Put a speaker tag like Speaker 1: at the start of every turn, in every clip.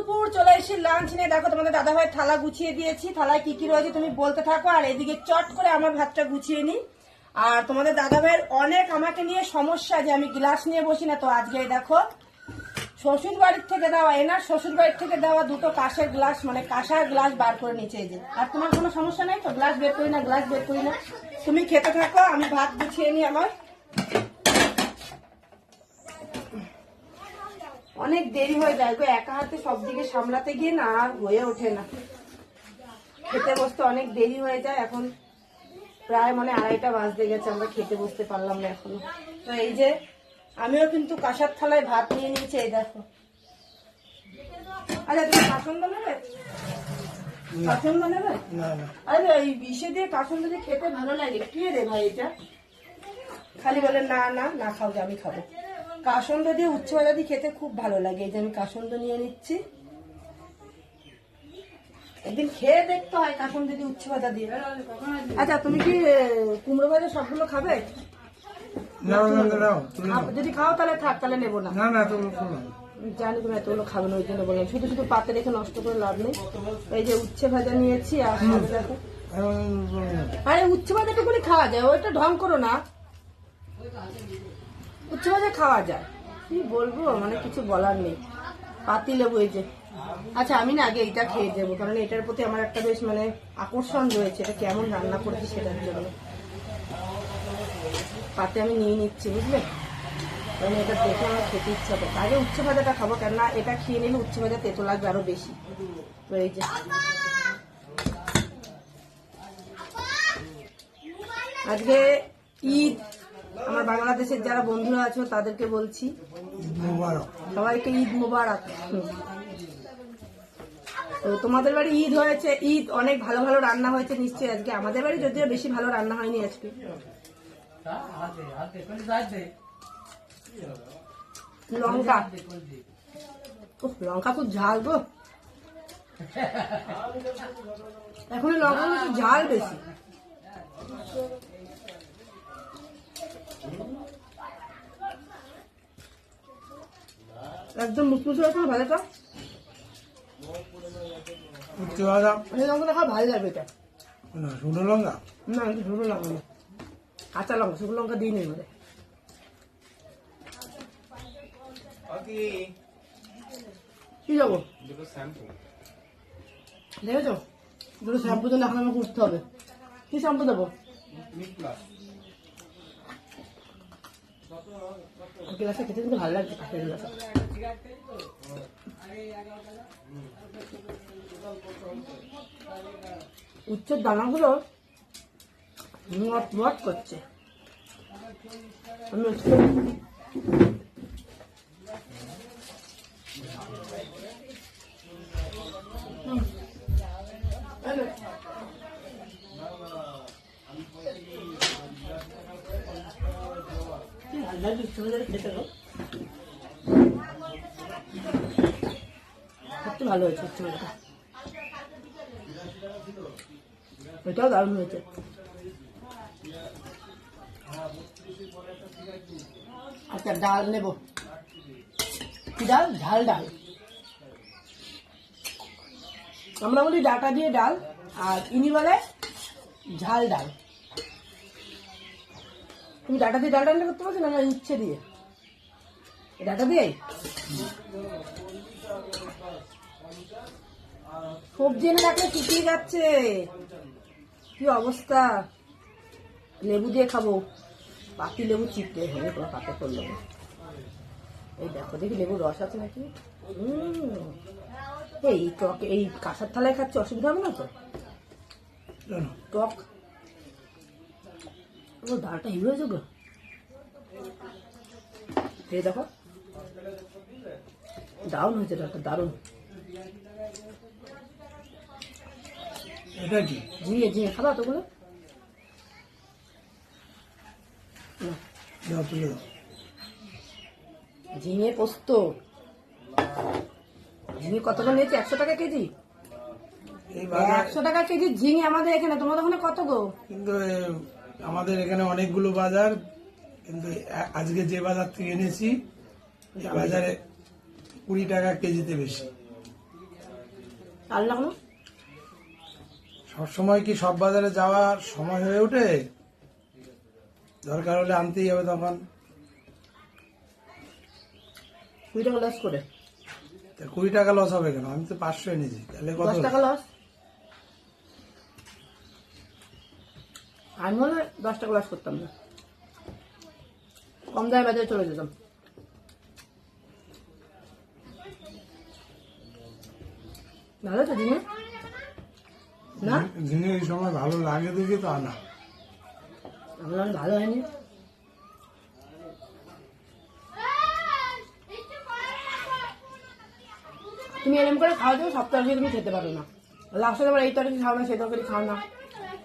Speaker 1: দুপুর চলে এসেছি লাঞ্চ নিয়ে। দেখো তোমাদের দাদা ভাই থালা গুছিয়ে দিয়েছি। থালায় কি কি রয়েছে তুমি বলতে থাকো, আর এদিকে চট করে আমার ভাতটা গুছিয়ে নিই। আর তোমাদের দাদা ভাইয়ের অনেক আমাকে নিয়ে সমস্যা যে আমি গ্লাস নিয়ে বসি না, তো আজকে দেখো শ্বশুর বাড়ির থেকে দেওয়া এনার শ্বশুর বাড়ির থেকে দেওয়া দুটো কাঁচের গ্লাস মানে কাঁসার গ্লাস বার করে নিচে যে। আর তোমার কোনো সমস্যা নেই তো? গ্লাস বের করি না, গ্লাস বের করি না। তুমি খেতে থাকো, আমি ভাত গুছিয়ে নিই আমার। অনেক দেরি হয়ে যায় গো একা হাতে সব দিকে সামলাতে গিয়ে না আর হয়ে ওঠে না। খেতে বসতে অনেক দেরি হয়ে যায় এখন প্রায় মানে আড়াইটা বাজতে গেছে আমরা খেতে বসতে পারলাম না এখনও। তো এই যে আমিও কিন্তু কাঁসার থালায় ভাত নিয়ে নিয়েছি এই দেখো। আচ্ছা তুমি কাসন্দ নেবে? আরে বিষে দিয়ে খেতে ভালো লাগে। কি রে ভাই এটা? খালি বলে না না না খাও যে আমি খাব। কাসন্দ দিয়ে উচ্চ ভাজা দিয়ে খেতে খুব ভালো লাগে। এই যে আমি কাসন্দ নিয়ে নিচ্ছি। একদিন খেয়ে দেখতে হয় কাসন্দ দিয়ে উচ্চ ভাজা দিয়ে। আচ্ছা তুমি কি কুমড়ো ভাজা সবগুলো খাবে? যদি খাও তাহলে থাক তাহলে নেব না।
Speaker 2: না না
Speaker 1: জানি তুমি এতগুলো খাবে না ওই জন্য বললাম। শুধু শুধু পাতে রেখে নষ্ট করে লাভ নেই। এই যে উচ্ছে ভাজা নিয়েছি আর আরে উচ্ছে ভাজাটুকুনি খাওয়া যায় ওইটা ঢং করো না। উচ্ছে ভাজা খাওয়া যায়। কি বলব মানে কিছু বলার নেই। পাতি লেবু এই যে আচ্ছা আমি না আগে এইটা খেয়ে যাব কারণ এটার প্রতি আমার একটা বেশ মানে আকর্ষণ রয়েছে। এটা কেমন রান্না করেছি সেটার জন্য। পাতে আমি নিয়ে নিচ্ছি, বুঝলে? কারণ এটা দেখে আমার খেতে ইচ্ছা করে। আগে উচ্ছে ভাজাটা খাব, কেননা এটা খেয়ে নিলে উচ্ছে ভাজা তেতো লাগবে আরও বেশি। এই যে। আজকে ঈদ। আমার বাংলাদেশের যারা বন্ধুরা আছো তাদেরকে বলছি সবাইকে ঈদ মুবারক। তো তোমাদের বাড়ি ঈদ হয়েছে ঈদ অনেক ভালো ভালো রান্না হয়েছে নিশ্চয়ই আজকে। আমাদের বাড়ি যদিও বেশি ভালো রান্না হয়নি আজকে। লঙ্কা। লঙ্কা খুব ঝাল গো। এখন লঙ্কা ঝাল বেশি। একদম মুসমুসে না ভালোটা
Speaker 2: উঠতে পারা
Speaker 1: এই লঙ্কাটা খাওয়া ভালো লাগবে এটা।
Speaker 2: না লঙ্কা?
Speaker 1: না শুকনো লঙ্কা না। কাঁচা লঙ্কা শুকনো লঙ্কা দিই নেই মানে কি যাব দেখেছ? দুটো শ্যাম্পু জন্য এখন আমাকে উঠতে হবে। কি শ্যাম্পু দেবো? গ্লাসে খেতে কিন্তু ভালো লাগছে কাঠের গ্লাসে উচ্চের দানাগুলো মট মট করছে আমি একটু হুম। খেতে ভালো হয়েছে এটাও দারুণ হয়েছে। আচ্ছা ডাল নেব। ডাল? ঝাল ডাল। আমরা বলি ডাটা দিয়ে ডাল, আর ইনি বলে ঝাল ডাল। তুমি ডাটা দিয়ে ডাল রান্না করতে পারছ না না ইচ্ছে দিয়ে? ডাটা দিয়ে সবজি এনে রাখলে শুকিয়ে যাচ্ছে। কি অবস্থা? লেবু দিয়ে খাব। পাতি লেবু চিপতে হবে কোনো পাতে করল এই দেখো দেখি লেবু রস আছে নাকি? এই টক এই কাঁসার থালায় খাচ্ছে অসুবিধা হবে না তো? টক ও ডালটা হিরো হয়েছে গো এই দেখো। দারুণ হয়েছে ডালটা দারুণ।
Speaker 2: এটা কি?
Speaker 1: ঝিঙে ঝিঙে খাবা
Speaker 2: তুলে দাও।
Speaker 1: ঝিঙে পোস্ত। ঝিঙে কত করে নিয়েছে? একশো টাকা কেজি? একশো টাকা কেজি ঝিঙে আমাদের এখানে। তোমাদের ওখানে কত গো?
Speaker 2: কিন্তু আমাদের এখানে অনেকগুলো বাজার কিন্তু আজকে যে বাজার থেকে এনেছি বাজারে কুড়ি টাকা কেজিতে বেশি।
Speaker 1: আর
Speaker 2: সবসময় কি সব বাজারে যাওয়ার সময় হয়ে ওঠে? দরকার হলে আনতেই হবে তখন।
Speaker 1: কুড়ি টাকা লস করে।
Speaker 2: কুড়ি টাকা লস হবে কেন? আমি তো পাঁচশো এনেছি। তাহলে কত
Speaker 1: টাকা লস আমি মনে হয় দশ টাকা লস করতাম না। কম দামে বাজারে চলে যেতাম। ভালো তো না?
Speaker 2: দিনে এই সময় ভালো লাগে দেখি তো আনা
Speaker 1: আমার অনেক ভালো হয়নি। তুমি এরম করে খাওয়া দেবে সব তরকারি তুমি খেতে পারো না। লাস্টে আবার এই তরকারি খাও না সেই তরকারি খাও না।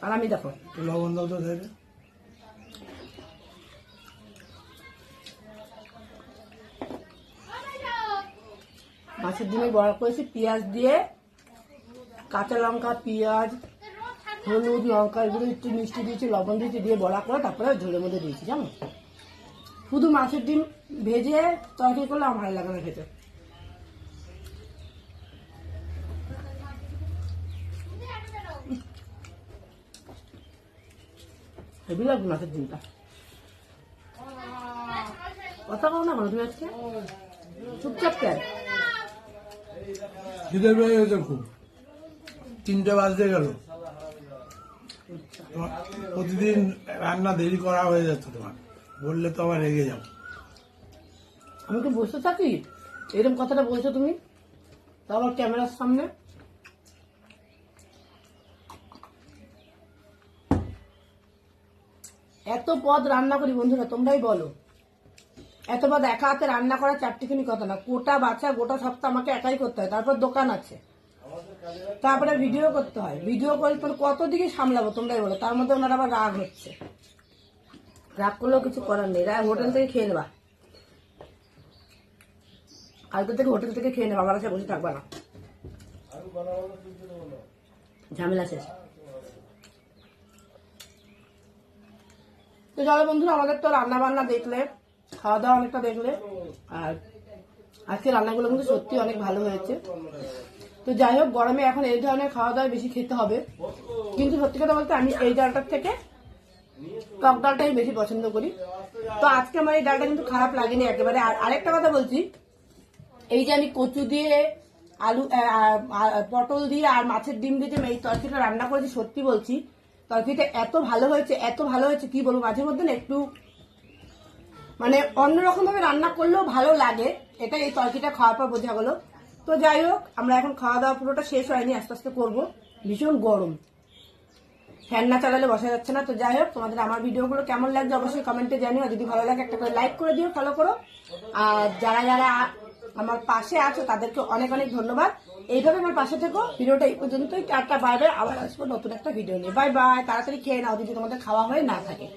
Speaker 1: আর আমি দেখো।
Speaker 2: লবণ দাও তো ধরে।
Speaker 1: মাছের ডিমে বড়া করেছি পেঁয়াজ দিয়ে কাঁচা লঙ্কা পেঁয়াজ হলুদ লঙ্কা এগুলো একটু মিষ্টি দিয়েছি লবণ দিয়েছি দিয়ে বড়া করে তারপরে ঝোলের মধ্যে দিয়েছি জানো? শুধু মাছের ডিম ভেজে তরকারি করলে আমার ভালো লাগে না খেতে। হেবি লাগবে মাছের ডিমটা? কথা বলো না কেন তুমি আজকে? চুপচাপ কেন
Speaker 2: খিদে পেয়ে গেছে খুব। তিনটে বাজতে গেল। প্রতিদিন রান্না দেরি করা হয়ে যাচ্ছে তোমার। বললে তো আবার রেগে যাও
Speaker 1: আমি তো বসে থাকি? এরকম কথাটা বলছো তুমি? তা আবার ক্যামেরার সামনে? এত পদ রান্না করি বন্ধুরা, তোমরাই বলো। এত পদ একা হাতে রান্না করা চারটিখানি কথা না কোটা বাছা, গোটা সপ্তাহ আমাকে একাই করতে হয়। তারপর দোকান আছে। তারপরে ভিডিও করতে হয়। ভিডিও করে তোর কত দিকে সামলাবো, তোমরাই বলো। তার মধ্যে ওনার আবার রাগ হচ্ছে। রাগ করলেও কিছু করার নেই। রাগ হোটেল থেকে খেয়ে নেবা। কালকে থেকে হোটেল থেকে খেয়ে নেব। আমার কাছে বসে থাকবা না। ঝামেলা শেষ। তো চলো বন্ধুরা, আমাদের তো রান্না বান্না দেখলে খাওয়া দাওয়া অনেকটা দেখলে। আর আজকে রান্নাগুলো কিন্তু সত্যি অনেক ভালো হয়েছে। তো যাই হোক, গরমে এখন এই ধরনের খাওয়া দাওয়া বেশি খেতে হবে। কিন্তু সত্যি কথা বলতে আমি এই ডালটার থেকে টক ডালটাই বেশি পছন্দ করি। তো আজকে আমার এই ডালটা কিন্তু খারাপ লাগেনি একেবারে। আর আরেকটা কথা বলছি, এই যে আমি কচু দিয়ে আলু পটল দিয়ে আর মাছের ডিম দিয়ে যে এই তরকারিটা রান্না করেছি, সত্যি বলছি তরকারিটা এত ভালো হয়েছে, এত ভালো হয়েছে, কি বলব? মাঝে মধ্যে না একটু মানে অন্যরকম ভাবে রান্না করলেও ভালো লাগে। এটা এই তরকারিটা খাওয়ার পর বোঝা গেলো। তো যাই হোক, আমরা এখন খাওয়া দাওয়া পুরোটা শেষ হয়নি, আস্তে আস্তে করব। ভীষণ গরম। ফ্যান না চালালে বসা যাচ্ছে না। তো যাই হোক, তোমাদের আমার ভিডিওগুলো কেমন লাগছে অবশ্যই কমেন্টে জানিও। যদি ভালো লাগে, একটা করে লাইক করে দিও ফলো করো। আর যারা যারা আমার পাশে আছো, তাদেরকে অনেক অনেক ধন্যবাদ। এইভাবে আমার পাশে থেকো। ভিডিওটা এই পর্যন্তই। চারটা বাই। আবার আসব নতুন একটা ভিডিও নিয়ে। Bye bye. তাড়াতাড়ি খেয়ে নাও যদি তোমাদের খাওয়া হয়ে না থাকে।